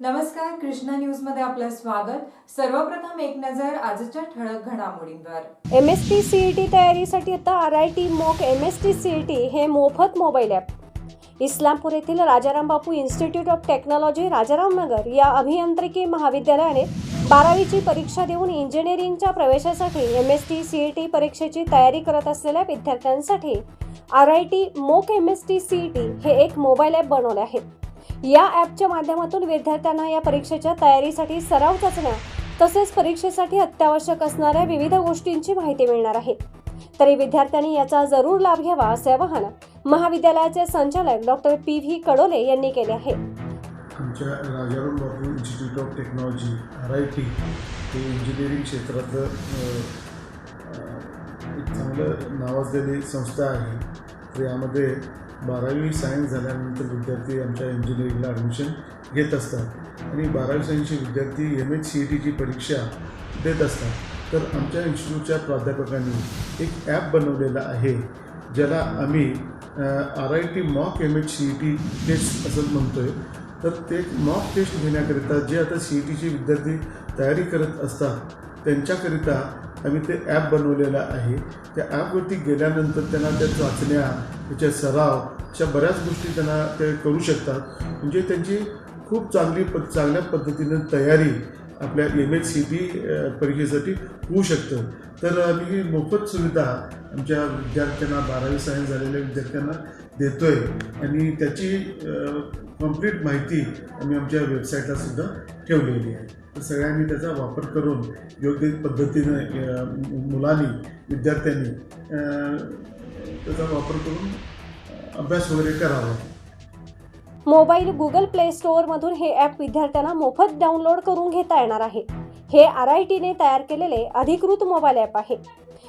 नमस्कार कृष्णा न्यूजमध्ये आपलं स्वागत. सर्वप्रथम एक नजर आजच्या ठळक घडामोडींवर. M S T C E T तयारीसाठी आता R I T mock M S T C E T हे मोफत मोबाईल ॲप इस्लामपूर येथील Rajaram Bapu institute of technology Rajaram Nagar या अभियांत्रिकी महाविद्यालयाने बारावीची परीक्षा देऊन इंजिनिअरिंगच्या प्रवेशासाठी M S T C E T परीक्षेची तयारी करत असलेल्या विद्यार्थ्यांसाठी R I T mock M S T C E T हे एक मोबाईल ॲप बनवले आहे. या ॲपच्या माध्यमातून विद्यार्थ्यांना या परीक्षेच्या तयारीसाठी सराव चाचण्या तसेच परीक्षेसाठी अत्यावश्यक असणाऱ्या विविध गोष्टींची माहिती मिळणार आहे. तरी विद्यार्थ्यांनी याचा जरूर लाभ घ्यावा असे आवाहन महाविद्यालयाचे संचालक डॉक्टर पी व्ही कडोले यांनी केले आहे. आमच्या Rajaram Bapu institute of technology R I T हे इंजिनिअरिंग क्षेत्रातलं एक चांगलं नावाजलेली संस्था आहे. तर यामध्ये बारावी सायन्स झाल्यानंतर विद्यार्थी आमच्या इंजिनिअरिंगला ॲडमिशन घेत असतात. आणि बारावी सायन्सचे विद्यार्थी एम एच सी ई टीची परीक्षा देत असतात. तर आमच्या इन्स्टिट्यूटच्या प्राध्यापकांनी एक ॲप बनवलेला आहे ज्याला आम्ही R I T mock M H C E T test असं म्हणतो आहे तर ते मॉक टेस्ट घेण्याकरिता जे आता सी ई टीचे विद्यार्थी तयारी करत असतात त्यांच्याकरिता आम्ही ते ॲप बनवलेलं आहे. त्या ॲपवरती गेल्यानंतर त्यांना त्या चाचण्या त्याच्या सराव अशा बऱ्याच गोष्टी त्यांना ते करू शकतात. म्हणजे त्यांची खूप चांगली प चांगल्या पद्धतीनं तयारी आपल्या एम एच सी बी परीक्षेसाठी होऊ शकतं. तर आम्ही ही मोफत सुविधा आमच्या विद्यार्थ्यांना बारावी सायन्स झालेल्या विद्यार्थ्यांना देतो आहे आणि त्याची कंप्लीट माहिती आम्ही आमच्या वेबसाईटला सुद्धा ठेवलेली आहे. तर सगळ्यांनी त्याचा वापर करून योग्य पद्धतीनं मुलांनी विद्यार्थ्यांनी त्याचा वापर करून अभ्यास वगैरे करावा. मोबाईल गुगल प्ले स्टोअरमधून हे ॲप विद्यार्थ्यांना मोफत डाउनलोड करून घेता येणार आहे. हे आर आय टीने तयार केलेले अधिकृत मोबाईल ॲप आहे.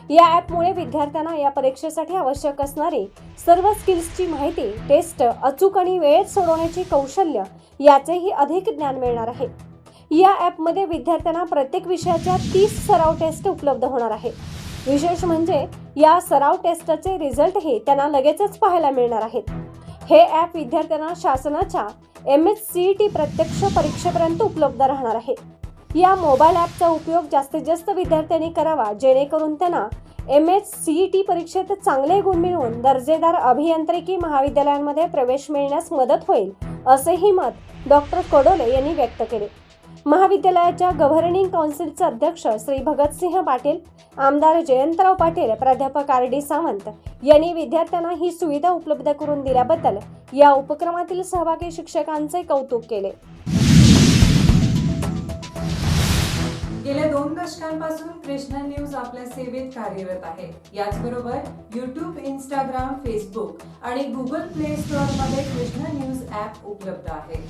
या ॲपमुळे विद्यार्थ्यांना या परीक्षेसाठी आवश्यक असणारी सर्व स्किल्सची माहिती टेस्ट अचूक आणि वेळेत सोडवण्याची कौशल्य याचेही अधिक ज्ञान मिळणार आहे. या ॲपमध्ये विद्यार्थ्यांना प्रत्येक विषयाच्या तीस सराव टेस्ट उपलब्ध होणार आहे. विशेष म्हणजे या सराव टेस्टचे रिझल्टही त्यांना लगेचच पाहायला मिळणार आहेत. हे ॲप विद्यार्थ्यांना शासनाच्या एम एच सी टी प्रत्यक्ष परीक्षेपर्यंत उपलब्ध राहणार आहे. या मोबाईल ॲपचा उपयोग जास्तीत जास्त विद्यार्थ्यांनी करावा जेणेकरून त्यांना एम एच सी टी परीक्षेत चांगले गुण मिळवून दर्जेदार अभियांत्रिकी महाविद्यालयांमध्ये प्रवेश मिळण्यास मदत होईल असेही मत डॉक्टर कडोले यांनी व्यक्त केले. महाविद्यालयाच्या गव्हर्निंग काउन्सिलचे अध्यक्ष श्री भगतसिंह पाटील आमदार जयंतराव पाटील प्राध्यापक आर डी सावंत यांनी विद्यार्थ्यांना ही सुविधा उपलब्ध करून दिल्याबद्दल या उपक्रमातील सहभागी शिक्षकांचे कौतुक केले. गेल्या दोन दशकांपासून कृष्णा न्यूज आपल्या सेवेत कार्यरत आहे. याचबरोबर युट्यूब इंस्टाग्राम फेसबुक आणि गुगल प्ले स्टोअरमध्ये कृष्णा न्यूज ऍप उपलब्ध आहे.